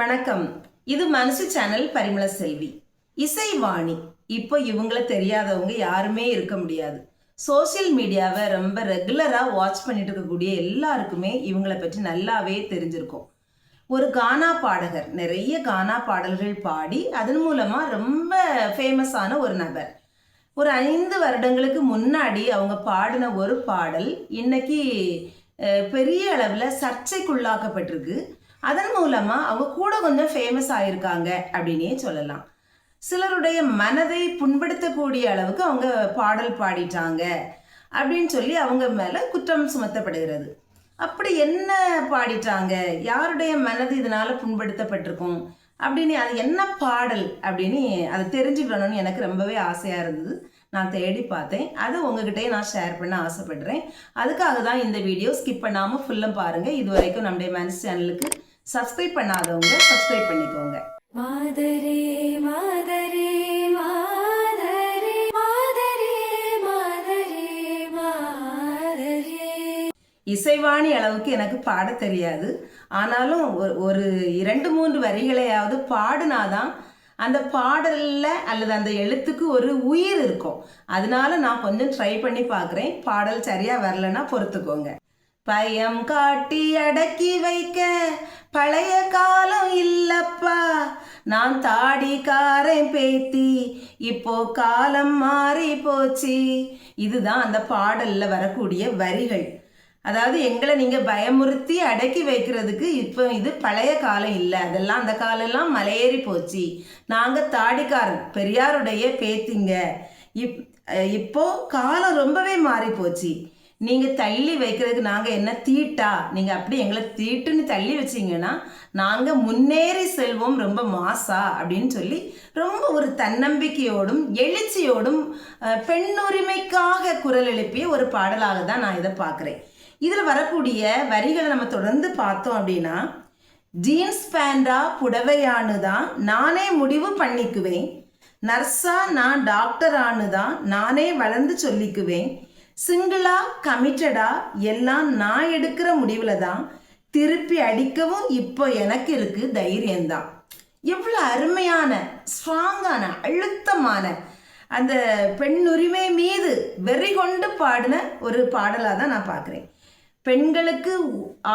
வணக்கம். இது மனசு சேனல் பரிமள செல்வி. இசைவாணி. இப்போ இவங்கள தெரியாதவங்க யாருமே இருக்க முடியாது. சோஷியல் மீடியாவை ரொம்ப ரெகுலராக வாட்ச் பண்ணிட்டு இருக்கக்கூடிய எல்லாருக்குமே இவங்களை பற்றி நல்லாவே தெரிஞ்சிருக்கும். ஒரு கானா பாடகர் நிறைய கானா பாடல்கள் பாடி அதன் மூலமாக ரொம்ப ஃபேமஸான ஒரு நபர். ஒரு ஐந்து வருடங்களுக்கு முன்னாடி அவங்க பாடின ஒரு பாடல் இன்னைக்கு பெரிய அளவில் சர்ச்சைக்குள்ளாக்கப்பட்டிருக்கு. அதன் மூலமாக அவங்க கூட கொஞ்சம் ஃபேமஸ் ஆயிருக்காங்க அப்படின்னே சொல்லலாம். சிலருடைய மனதை புண்படுத்தக்கூடிய அளவுக்கு அவங்க பாடல் பாடிட்டாங்க அப்படின்னு சொல்லி அவங்க மேலே குற்றம் சுமத்தப்படுகிறது. அப்படி என்ன பாடிட்டாங்க? யாருடைய மனது இதனால புண்படுத்தப்பட்டிருக்கும்? அப்படின்னு அது என்ன பாடல் அப்படின்னு அதை தெரிஞ்சுக்கணும்னு எனக்கு ரொம்பவே ஆசையாக இருந்தது. நான் தேடி பார்த்தேன். அது உங்ககிட்டயே நான் ஷேர் பண்ண ஆசைப்படுறேன். அதுக்காக தான் இந்த வீடியோ ஸ்கிப் பண்ணாமல் ஃபுல்லும் பாருங்கள் இது வரைக்கும் நம்முடைய மனசு சேனலுக்கு சப்ஸ்கிரைப் பண்ணாதவங்க சப்ஸ்கிரைப் பண்ணிக்கோங்க. மாதரே மாதரே மாதரே மாதரே மாதரே மாதரே. இசைவாணி அளவுக்கு எனக்கு பாட தெரியாது. ஆனாலும் ஒரு- இரண்டு மூன்று வரிகளையாவது பாடினாதான் அந்த பாடல்ல அல்லது அந்த எழுத்துக்கு ஒரு உயிர் இருக்கும். அதனால நான் கொஞ்சம் ட்ரை பண்ணி பார்க்குறேன் பாடல் சரியா வரலன்னா பொறுத்துக்கோங்க. பயம் காட்டி அடக்கி வைக்க பழைய காலம் இல்லப்பா. நான் தாடிக்காரன் பேத்தி இப்போ காலம் மாறி போச்சு. இதுதான் அந்த பாடல்ல வரக்கூடிய வரிகள். அதாவது எங்களை நீங்க பயமுறுத்தி அடக்கி வைக்கிறதுக்கு இப்போ இது பழைய காலம் இல்லை. அதெல்லாம் அந்த காலம்லாம் மலையேறி போச்சு. நாங்க தாடிக்காரன் பெரியாருடைய பேத்திங்க. இப் இப்போ காலம் ரொம்பவே மாறி போச்சு. நீங்கள் தள்ளி வைக்கிறதுக்கு நாங்கள் என்ன தீட்டா? நீங்கள் அப்படி எங்களை தீட்டுன்னு தள்ளி வச்சீங்கன்னா நாங்கள் முன்னேறி செல்வோம் ரொம்ப மாசா அப்படின்னு சொல்லி ரொம்ப ஒரு தன்னம்பிக்கையோடும் எழுச்சியோடும் பெண்ணுரிமைக்காக குரல் எழுப்பிய ஒரு பாடலாக தான் நான் இதை பார்க்குறேன். இதில் வரக்கூடிய வரிகளை நம்ம தொடர்ந்து பார்த்தோம் அப்படின்னா ஜீன்ஸ் பேண்டா புடவையானு தான் நானே முடிவு பண்ணிக்குவேன். நர்ஸா நான் டாக்டரானு தான் நானே வளர்ந்து சொல்லிக்குவேன். சிங்கிளா கமிட்டடா எல்லாம் நான் எடுக்கிற முடிவில் தான் திருப்பி அடிக்கவும் இப்போ எனக்கு இருக்கு தைரியம்தான். எவ்வளோ அருமையான ஸ்ட்ராங்கான அழுத்தமான அந்த பெண் உரிமை மீது வெறி கொண்டு பாடின ஒரு பாடலாக தான் நான் பார்க்குறேன். பெண்களுக்கு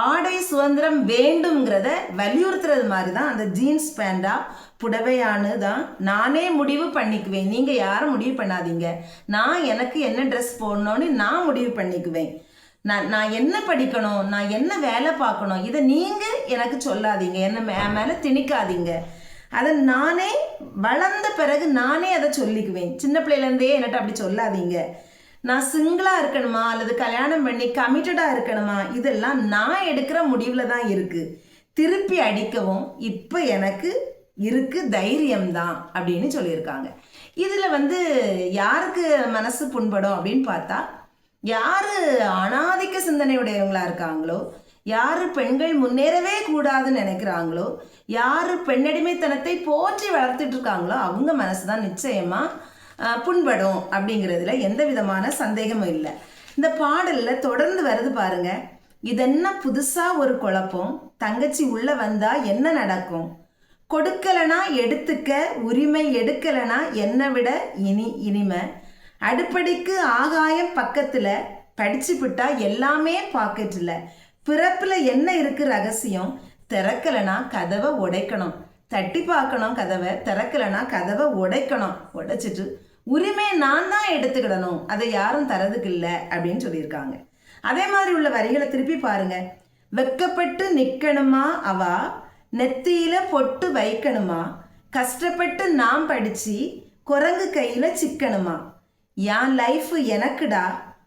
ஆடை சுதந்திரம் வேண்டுங்கிறத வலியுறுத்துறது மாதிரி தான் அந்த ஜீன்ஸ் பேண்டா புடவையானு தான் நானே முடிவு பண்ணிக்குவேன். நீங்கள் யாரும் முடிவு பண்ணாதீங்க. நான் எனக்கு என்ன ட்ரெஸ் போடணும்னு நான் முடிவு பண்ணிக்குவேன். நான் நான் என்ன படிக்கணும்? நான் என்ன வேலை பார்க்கணும்? இதை நீங்கள் எனக்கு சொல்லாதீங்க. என்ன மே மேலே திணிக்காதீங்க. அதை நானே வளர்ந்த பிறகு நானே அதை சொல்லிக்குவேன். சின்ன பிள்ளையிலேருந்தே என்னட்ட அப்படி சொல்லாதீங்க. நான் சிங்கிளாக இருக்கணுமா? அல்லது கல்யாணம் பண்ணி கமிட்டடாக இருக்கணுமா? இதெல்லாம் நான் எடுக்கிற முடிவில் தான் இருக்குது திருப்பி அடிக்கவும் இப்போ எனக்கு இருக்கு தைரியம்தான் அப்படின்னு சொல்லியிருக்காங்க. இதில் வந்து யாருக்கு மனசு புண்படும் அப்படின்னு பார்த்தா யார் அனாதிக்க சிந்தனையுடையவங்களா இருக்காங்களோ யார் பெண்கள் முன்னேறவே கூடாதுன்னு நினைக்கிறாங்களோ யார் பெண்ணடிமைத்தனத்தை போற்றி வளர்த்துட்டு இருக்காங்களோ அவங்க மனசு தான் நிச்சயமாக புண்படும் அப்படிங்கிறதுல எந்த விதமான சந்தேகமும் இல்லை. இந்த பாடலில் தொடர்ந்து வருது பாருங்க. இதென்ன புதுசாக ஒரு குழப்பம்? தங்கச்சி உள்ளே வந்தால் என்ன நடக்கும்? கொடுக்கலனா எடுத்துக்க உரிமை எடுக்கலனா என்னை விட இனி இனிமை. அடுப்படிக்கு ஆகாயம் பக்கத்தில் படிச்சு விட்டா எல்லாமே பாக்கெட்டில் பிறப்பில் என்ன இருக்கு ரகசியம்? திறக்கலனா கதவை உடைக்கணும். தட்டி பார்க்கணும் கதவை திறக்கலனா கதவை உடைக்கணும். உடைச்சிட்டு உரிமை நான் தான் எடுத்துக்கிடணும். அதை யாரும் தரதுக்கு இல்லை அப்படின்னு சொல்லியிருக்காங்க. அதே மாதிரி உள்ள வரிகளை திருப்பி பாருங்க. வெக்கப்பட்டு நிற்கணுமா அவா? நெத்தியில பொட்டு வைக்கணுமா? கஷ்டப்பட்டு நான் படிச்சு குரங்கு கையில சிக்கணுமா? என் லைஃப் எனக்குடா.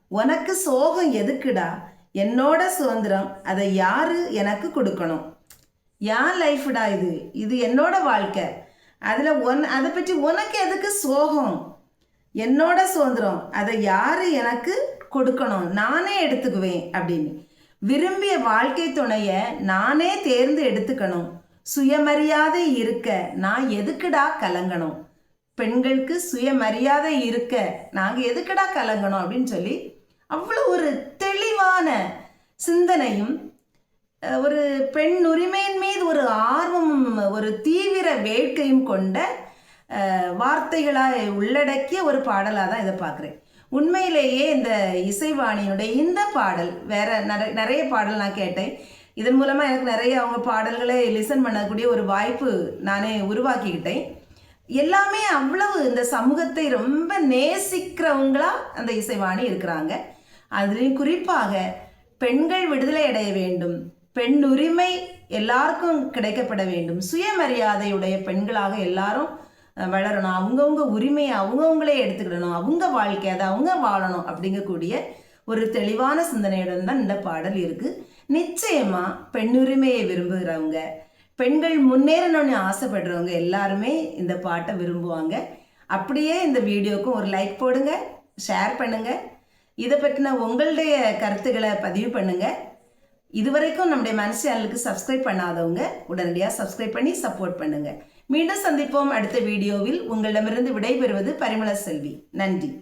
உனக்கு சோகம் எதுக்குடா? என்னோட சுதந்திரம் அதை யாரு எனக்கு கொடுக்கணும்? என் லைஃப்டா இது. இது என்னோட வாழ்க்கை. அதில் ஒன் அதை பற்றி உனக்கு எதுக்கு சோகம்? என்னோட சுதந்திரம் அதை யார் எனக்கு கொடுக்கணும்? நானே எடுத்துக்குவேன் அப்படின்னு. விரும்பிய வாழ்க்கை துணையை நானே தேர்ந்து எடுத்துக்கணும். சுயமரியாதை இருக்க நான் எதுக்குடா கலங்கணும்? பெண்களுக்கு சுயமரியாதை இருக்க நாங்கள் எதுக்குடா கலங்கணும் அப்படின்னு சொல்லி அவ்வளோ ஒரு தெளிவான சிந்தனையும் ஒரு பெண் உரிமையின் மீது ஒரு ஆர்வமும் ஒரு தீவிர வேட்கையும் கொண்ட வார்த்தைகளாக உள்ளடக்கிய ஒரு பாடலாக தான் இதை பார்க்குறேன். உண்மையிலேயே இந்த இசைவாணியினுடைய இந்த பாடல் வேற நிறைய நிறைய பாடல் நான் கேட்டேன். இதன் மூலமாக எனக்கு நிறைய அவங்க பாடல்களை லிசன் பண்ணக்கூடிய ஒரு வாய்ப்பு நானே உருவாக்கிக்கிட்டேன். எல்லாமே அவ்வளவு இந்த சமூகத்தை ரொம்ப நேசிக்கிறவங்களா அந்த இசைவாணி இருக்கிறாங்க. அதுலேயும் குறிப்பாக பெண்கள் விடுதலை அடைய வேண்டும் பெண் உரிமை எல்லாருக்கும் கிடைக்கப்பட வேண்டும். சுயமரியாதையுடைய பெண்களாக எல்லாரும் வளரணும். அவங்கவுங்க உரிமையை அவங்கவுங்களே எடுத்துக்கிடணும். அவங்க வாழ்க்கை அதை அவங்க வாழணும் அப்படிங்கக்கூடிய ஒரு தெளிவான சிந்தனையுடன் தான் இந்த பாடல் இருக்குது நிச்சயமாக பெண்ணுரிமையை விரும்புகிறவங்க பெண்கள் முன்னேறணும்னு ஆசைப்படுறவங்க எல்லாருமே இந்த பாட்டை விரும்புவாங்க. அப்படியே இந்த வீடியோக்கும் ஒரு லைக் போடுங்க ஷேர் பண்ணுங்க. இதை பற்றின உங்களுடைய கருத்துக்களை பதிவு பண்ணுங்க. இதுவரைக்கும் நம்முடைய மனசு சேனலுக்கு சப்ஸ்கிரைப் பண்ணாதவங்க உடனடியாக சப்ஸ்கிரைப் பண்ணி சப்போர்ட் பண்ணுங்கள் மீண்டும் சந்திப்போம் அடுத்த வீடியோவில். உங்களிடமிருந்து விடைபெறுவது பரிமள செல்வி. நன்றி.